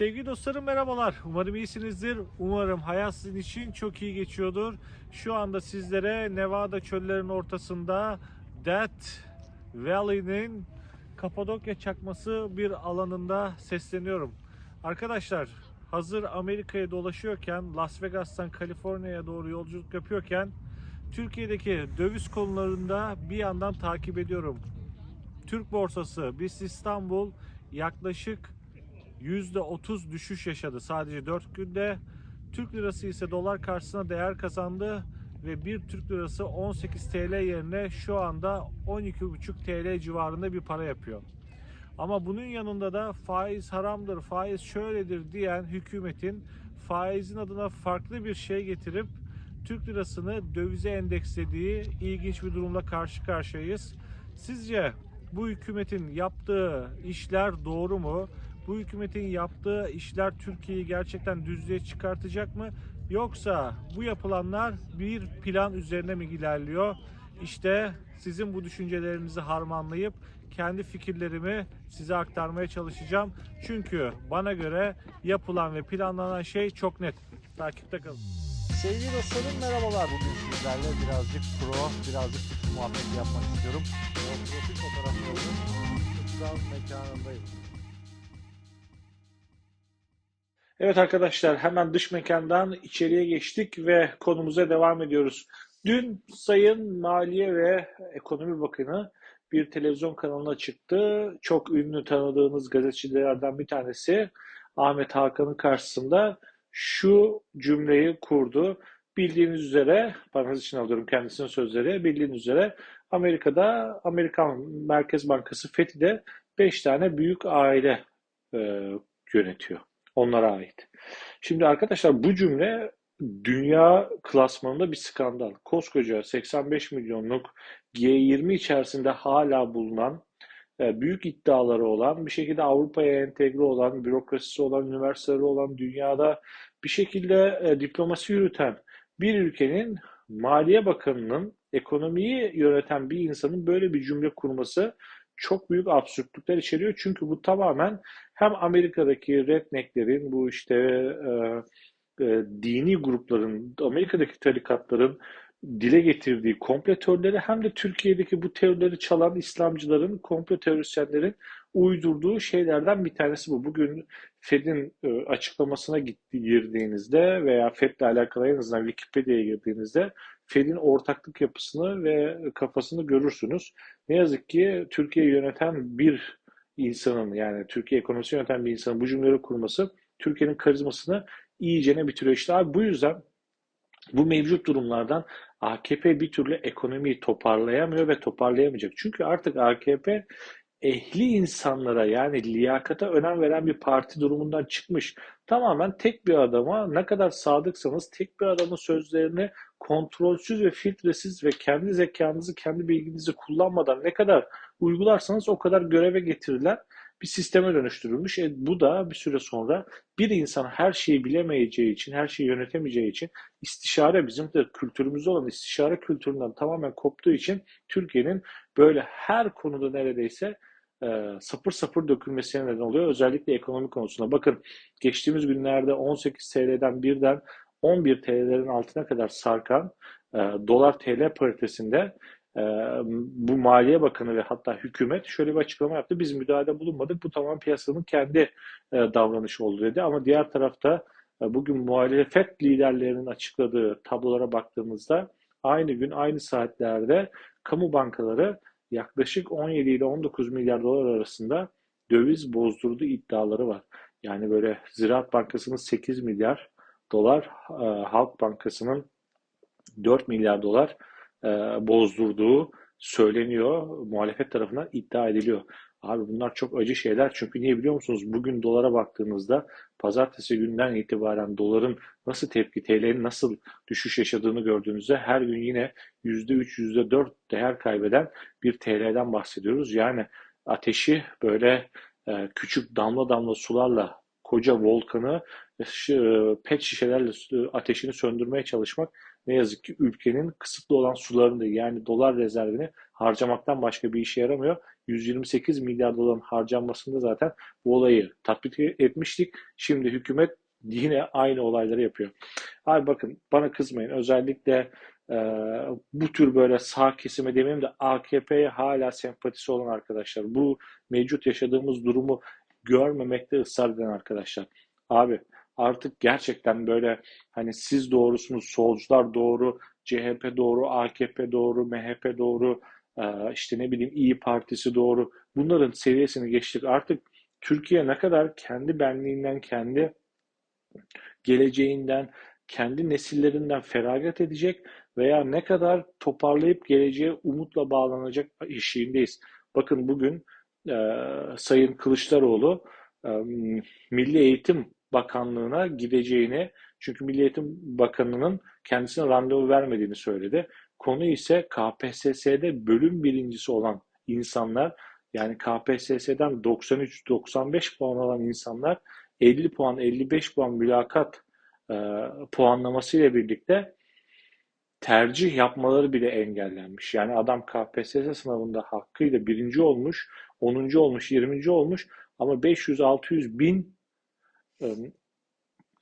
Sevgili dostlarım merhabalar. Umarım iyisinizdir. Umarım hayat sizin için çok iyi geçiyordur. Şu anda sizlere Nevada çöllerinin ortasında Death Valley'nin Kapadokya çakması bir alanında sesleniyorum. Arkadaşlar hazır Amerika'ya dolaşıyorken Las Vegas'tan Kaliforniya'ya doğru yolculuk yapıyorken Türkiye'deki döviz konularında bir yandan takip ediyorum. Türk borsası BIST İstanbul yaklaşık %30 düşüş yaşadı sadece 4 günde. Türk lirası ise dolar karşısına değer kazandı ve bir Türk lirası 18 TL yerine şu anda 12,5 TL civarında bir para yapıyor. Ama bunun yanında da faiz haramdır, faiz şöyledir diyen hükümetin faizin adına farklı bir şey getirip Türk lirasını dövize endekslediği ilginç bir durumla karşı karşıyayız. Sizce bu hükümetin yaptığı işler doğru mu? Bu hükümetin yaptığı işler Türkiye'yi gerçekten düzlüğe çıkartacak mı? Yoksa bu yapılanlar bir plan üzerine mi ilerliyor? İşte sizin bu düşüncelerinizi harmanlayıp kendi fikirlerimi size aktarmaya çalışacağım. Çünkü bana göre yapılan ve planlanan şey çok net. Takipte kalın. Sevgili dostlarım merhabalar. Bugün sizlerle birazcık pro, birazcık fikir muhabbeti yapmak istiyorum. Profil fotoğraflarının kutsal mekanındayım. Evet arkadaşlar hemen dış mekandan içeriye geçtik ve konumuza devam ediyoruz. Dün Sayın Maliye ve Ekonomi Bakanı bir televizyon kanalına çıktı. Çok ünlü tanıdığınız gazetecilerden bir tanesi Ahmet Hakan'ın karşısında şu cümleyi kurdu. Bildiğiniz üzere, parantez için alıyorum kendisinin sözleri, bildiğiniz üzere Amerika'da Amerikan Merkez Bankası FED'de 5 tane büyük aile e, yönetiyor. Onlara ait. Şimdi arkadaşlar bu cümle dünya klasmanında bir skandal. Koskoca 85 milyonluk G20 içerisinde hala bulunan, e, büyük iddiaları olan, bir şekilde Avrupa'ya entegre olan, bürokrasisi olan, üniversiteleri olan, dünyada bir şekilde e, diplomasi yürüten bir ülkenin Maliye Bakanı'nın ekonomiyi yöneten bir insanın böyle bir cümle kurması çok büyük absürtlükler içeriyor. Çünkü bu tamamen hem Amerika'daki rednecklerin, bu işte e, e, dini grupların, Amerika'daki tarikatların dile getirdiği komplo teorileri hem de Türkiye'deki bu teorileri çalan İslamcıların, komplo teorisyenlerin uydurduğu şeylerden bir tanesi bu. Bugün Fed'in e, açıklamasına gitti, girdiğinizde veya Fed'le alakalı en azından Wikipedia'ya girdiğinizde Fed'in ortaklık yapısını ve kafasını görürsünüz. Ne yazık ki Türkiye'yi yöneten bir insanın yani Türkiye ekonomisi yöneten bir insanın bu cümleleri kurması Türkiye'nin karizmasını iyicene bitiriyor. İşte abi bu yüzden bu mevcut durumlardan AKP bir türlü ekonomiyi toparlayamıyor ve toparlayamayacak. Çünkü artık AKP ehli insanlara yani liyakata önem veren bir parti durumundan çıkmış. Tamamen tek bir adama ne kadar sadıksanız tek bir adamın sözlerini kontrolsüz ve filtresiz ve kendi zekanızı, kendi bilginizi kullanmadan ne kadar uygularsanız o kadar göreve getirilen bir sisteme dönüştürülmüş. E, bu da bir süre sonra bir insan her şeyi bilemeyeceği için, her şeyi yönetemeyeceği için istişare bizim de kültürümüzde olan istişare kültüründen tamamen koptuğu için Türkiye'nin böyle her konuda neredeyse e, sapır sapır dökülmesine neden oluyor. Özellikle ekonomi konusunda. Bakın geçtiğimiz günlerde 18 TL'den birden 11 TL'lerin altına kadar sarkan e, dolar TL paritesinde e, bu Maliye Bakanı ve hatta hükümet şöyle bir açıklama yaptı. Biz müdahale bulunmadık. Bu tamamen piyasanın kendi e, davranışı oldu dedi. Ama diğer tarafta e, bugün muhalefet liderlerinin açıkladığı tablolara baktığımızda aynı gün aynı saatlerde kamu bankaları yaklaşık 17 ile 19 milyar dolar arasında döviz bozdurduğu iddiaları var. Yani böyle Ziraat Bankası'nın 8 milyar dolar, e, Halk Bankası'nın 4 milyar dolar e, bozdurduğu söyleniyor. Muhalefet tarafından iddia ediliyor. Abi bunlar çok acı şeyler. Çünkü niye biliyor musunuz? Bugün dolara baktığınızda pazartesi günden itibaren doların nasıl tepki, TL'nin nasıl düşüş yaşadığını gördüğünüzde her gün yine %3, %4 değer kaybeden bir TL'den bahsediyoruz. Yani ateşi böyle e, küçük damla damla sularla koca volkanı e, pet şişelerle ateşini söndürmeye çalışmak ne yazık ki ülkenin kısıtlı olan sularını yani dolar rezervini harcamaktan başka bir işe yaramıyor. 128 milyar doların harcanmasında zaten bu olayı tatbik etmiştik. Şimdi hükümet yine aynı olayları yapıyor. Abi bakın bana kızmayın. Özellikle e, bu tür böyle sağ kesime demeyeyim de AKP'ye hala sempatisi olan arkadaşlar. Bu mevcut yaşadığımız durumu görmemekte ısrar eden arkadaşlar. Abi artık gerçekten böyle hani siz doğrusunuz, solcular doğru, CHP doğru, AKP doğru, MHP doğru, e, işte ne bileyim İyi Partisi doğru. Bunların seviyesini geçtik. Artık Türkiye ne kadar kendi benliğinden, kendi geleceğinden, kendi nesillerinden feragat edecek veya ne kadar toparlayıp geleceğe umutla bağlanacak eşiğindeyiz. Bakın bugün e, Sayın Kılıçdaroğlu e, Milli Eğitim Bakanlığı'na gideceğini, çünkü Milli Eğitim Bakanı'nın kendisine randevu vermediğini söyledi. Konu ise KPSS'de bölüm birincisi olan insanlar, yani KPSS'den 93-95 puan alan insanlar 50 puan, 55 puan mülakat e, puanlaması ile birlikte tercih yapmaları bile engellenmiş. Yani adam KPSS sınavında hakkıyla birinci olmuş, 10. olmuş, 20. olmuş ama 500-600 bin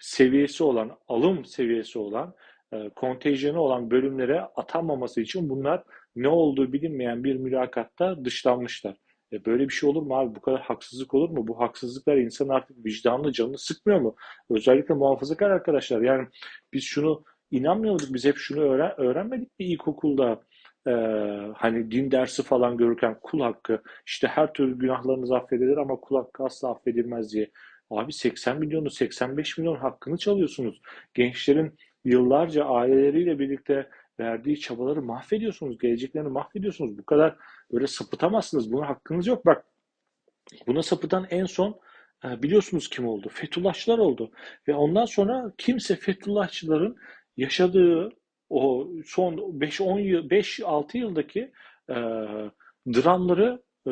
seviyesi olan, alım seviyesi olan, e, kontenjanı olan bölümlere atanmaması için bunlar ne olduğu bilinmeyen bir mülakatta dışlanmışlar. E böyle bir şey olur mu abi? Bu kadar haksızlık olur mu? Bu haksızlıklar insan artık vicdanlı canını sıkmıyor mu? Özellikle muhafazakar arkadaşlar. Yani biz şunu inanmıyorduk. Biz hep şunu öğren öğrenmedik mi ilkokulda? Ee, hani din dersi falan görürken kul hakkı işte her türlü günahlarınız affedilir ama kul hakkı asla affedilmez diye. Abi 80 milyonu 85 milyon hakkını çalıyorsunuz. Gençlerin yıllarca aileleriyle birlikte verdiği çabaları mahvediyorsunuz. Geleceklerini mahvediyorsunuz. Bu kadar böyle sapıtamazsınız. Buna hakkınız yok. Bak buna sapıtan en son e, biliyorsunuz kim oldu? Fethullahçılar oldu. Ve ondan sonra kimse Fethullahçıların yaşadığı o son 5-10 yıl 5-6 yıldaki e, dramları e,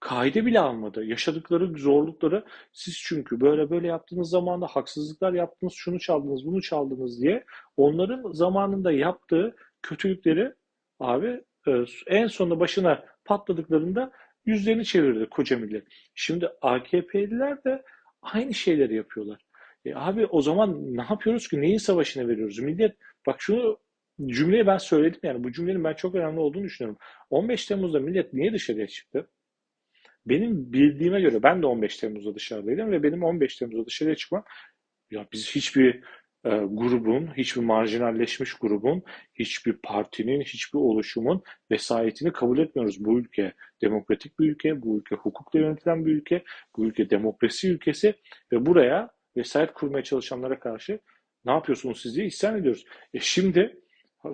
kaide bile almadı. Yaşadıkları zorlukları siz çünkü böyle böyle yaptığınız zaman da haksızlıklar yaptınız, şunu çaldınız, bunu çaldınız diye onların zamanında yaptığı kötülükleri abi e, en sonunda başına patladıklarında yüzlerini çevirdi koca millet. Şimdi AKP'liler de aynı şeyleri yapıyorlar. E abi o zaman ne yapıyoruz ki? Neyin savaşını veriyoruz? Millet bak şunu cümleyi ben söyledim yani bu cümlenin ben çok önemli olduğunu düşünüyorum. 15 Temmuz'da millet niye dışarıya çıktı? Benim bildiğime göre ben de 15 Temmuz'da dışarıdaydım ve benim 15 Temmuz'da dışarıya çıkmam ya biz hiçbir e, grubun, hiçbir marjinalleşmiş grubun, hiçbir partinin, hiçbir oluşumun vesayetini kabul etmiyoruz. Bu ülke demokratik bir ülke, bu ülke hukukla yönetilen bir ülke, bu ülke demokrasi ülkesi ve buraya vesayet kurmaya çalışanlara karşı ne yapıyorsunuz siz diye isyan ediyoruz. E şimdi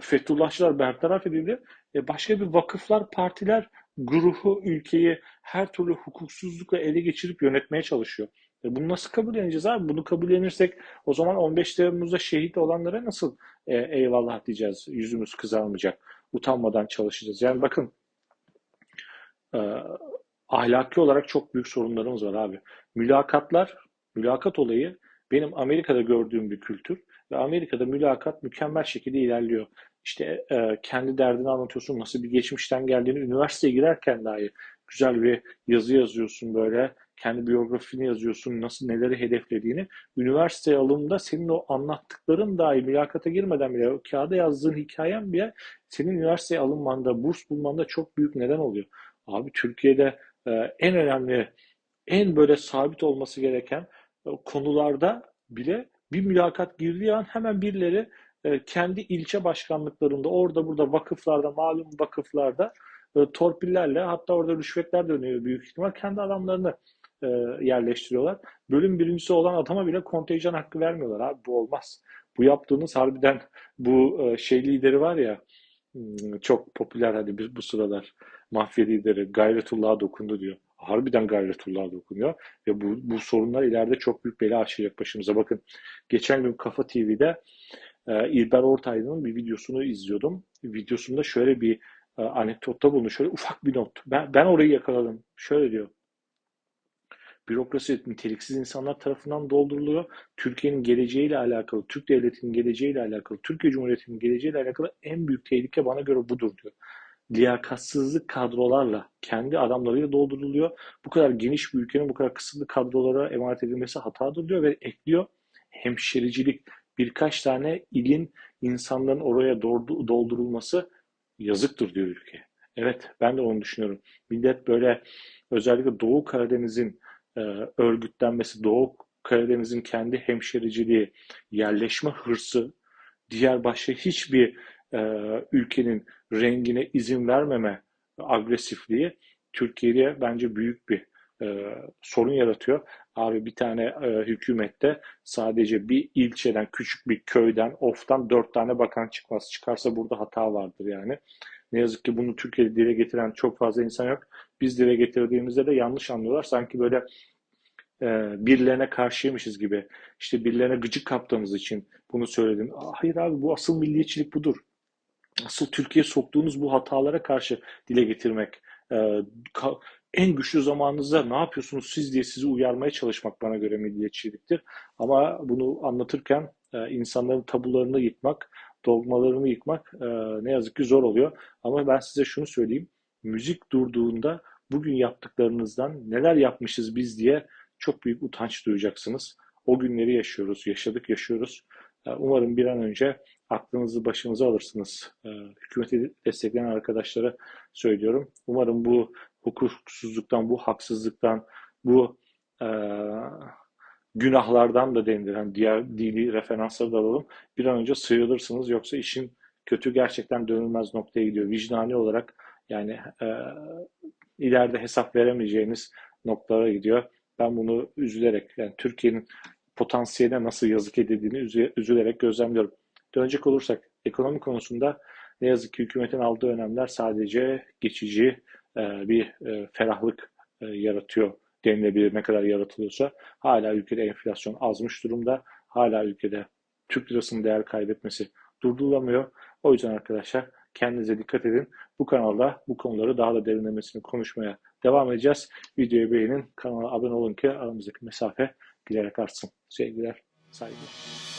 Fethullahçılar bertaraf edildi. E başka bir vakıflar, partiler grubu ülkeyi her türlü hukuksuzlukla ele geçirip yönetmeye çalışıyor. E bunu nasıl kabulleneceğiz abi? Bunu kabullenirsek o zaman 15 Temmuz'da şehit olanlara nasıl e, eyvallah diyeceğiz? Yüzümüz kızarmayacak. Utanmadan çalışacağız. Yani bakın e, ahlaki olarak çok büyük sorunlarımız var abi. Mülakatlar, mülakat olayı benim Amerika'da gördüğüm bir kültür ve Amerika'da mülakat mükemmel şekilde ilerliyor. İşte e, kendi derdini anlatıyorsun, nasıl bir geçmişten geldiğini, üniversiteye girerken dahi güzel bir yazı yazıyorsun böyle, kendi biyografini yazıyorsun, nasıl neleri hedeflediğini. Üniversiteye alımda senin o anlattıkların dahi mülakata girmeden bile, o kağıda yazdığın hikayen bile senin üniversiteye alınmanda, burs bulmanda çok büyük neden oluyor. Abi Türkiye'de e, en önemli, en böyle sabit olması gereken konularda bile bir mülakat girdiği an hemen birileri e, kendi ilçe başkanlıklarında orada burada vakıflarda malum vakıflarda e, torpillerle hatta orada rüşvetler dönüyor büyük ihtimal kendi adamlarını e, yerleştiriyorlar. Bölüm birincisi olan adama bile kontenjan hakkı vermiyorlar abi bu olmaz. Bu yaptığınız harbiden bu şey lideri var ya hmm, çok popüler hadi bu sıralar mafya lideri Gayretullah'a dokundu diyor harbiden gayretullah dokunuyor. Ve bu, bu sorunlar ileride çok büyük bela açacak başımıza. Bakın geçen gün Kafa TV'de e, İlber Ortaylı'nın bir videosunu izliyordum. Videosunda şöyle bir e, anekdotta bulundu. Şöyle ufak bir not. Ben, ben orayı yakaladım. Şöyle diyor. Bürokrasi niteliksiz insanlar tarafından dolduruluyor. Türkiye'nin geleceğiyle alakalı, Türk devletinin geleceğiyle alakalı, Türkiye Cumhuriyeti'nin geleceğiyle alakalı en büyük tehlike bana göre budur diyor. Liyakatsızlık kadrolarla, kendi adamlarıyla dolduruluyor. Bu kadar geniş bir ülkenin bu kadar kısıtlı kadrolara emanet edilmesi hatadır diyor ve ekliyor. Hemşericilik, birkaç tane ilin insanların oraya doldu- doldurulması yazıktır diyor ülke. Evet, ben de onu düşünüyorum. Millet böyle özellikle Doğu Karadeniz'in e, örgütlenmesi, Doğu Karadeniz'in kendi hemşericiliği, yerleşme hırsı, diğer başka hiçbir ülkenin rengine izin vermeme agresifliği Türkiye'ye bence büyük bir e, sorun yaratıyor. Abi bir tane e, hükümette sadece bir ilçeden, küçük bir köyden, oftan dört tane bakan çıkmaz. Çıkarsa burada hata vardır yani. Ne yazık ki bunu Türkiye'de dile getiren çok fazla insan yok. Biz dile getirdiğimizde de yanlış anlıyorlar. Sanki böyle e, birilerine karşıymışız gibi. İşte birilerine gıcık kaptığımız için bunu söyledim. Hayır abi bu asıl milliyetçilik budur. Asıl Türkiye soktuğunuz bu hatalara karşı dile getirmek. E, en güçlü zamanınızda ne yapıyorsunuz siz diye sizi uyarmaya çalışmak bana göre milliyetçiliktir. Ama bunu anlatırken e, insanların tabularını yıkmak, dogmalarını yıkmak e, ne yazık ki zor oluyor. Ama ben size şunu söyleyeyim. Müzik durduğunda bugün yaptıklarınızdan neler yapmışız biz diye çok büyük utanç duyacaksınız. O günleri yaşıyoruz, yaşadık, yaşıyoruz. Umarım bir an önce aklınızı başınıza alırsınız. E, Hükümeti destekleyen arkadaşlara söylüyorum. Umarım bu hukuksuzluktan, bu haksızlıktan, bu e, günahlardan da denilir. Hani diğer dini referansları da alalım. Bir an önce sıyrılırsınız. Yoksa işin kötü gerçekten dönülmez noktaya gidiyor. Vicdani olarak yani e, ileride hesap veremeyeceğiniz noktalara gidiyor. Ben bunu üzülerek yani Türkiye'nin potansiyeline nasıl yazık edildiğini üzü- üzülerek gözlemliyorum. Dönecek olursak ekonomi konusunda ne yazık ki hükümetin aldığı önlemler sadece geçici e, bir e, ferahlık e, yaratıyor denilebilir ne kadar yaratılıyorsa. Hala ülkede enflasyon azmış durumda. Hala ülkede Türk lirasının değer kaybetmesi durdurulamıyor. O yüzden arkadaşlar kendinize dikkat edin. Bu kanalda bu konuları daha da derinlemesine konuşmaya devam edeceğiz. Videoyu beğenin, kanala abone olun ki aramızdaki mesafe giderek artsın. Sevgiler, saygılar.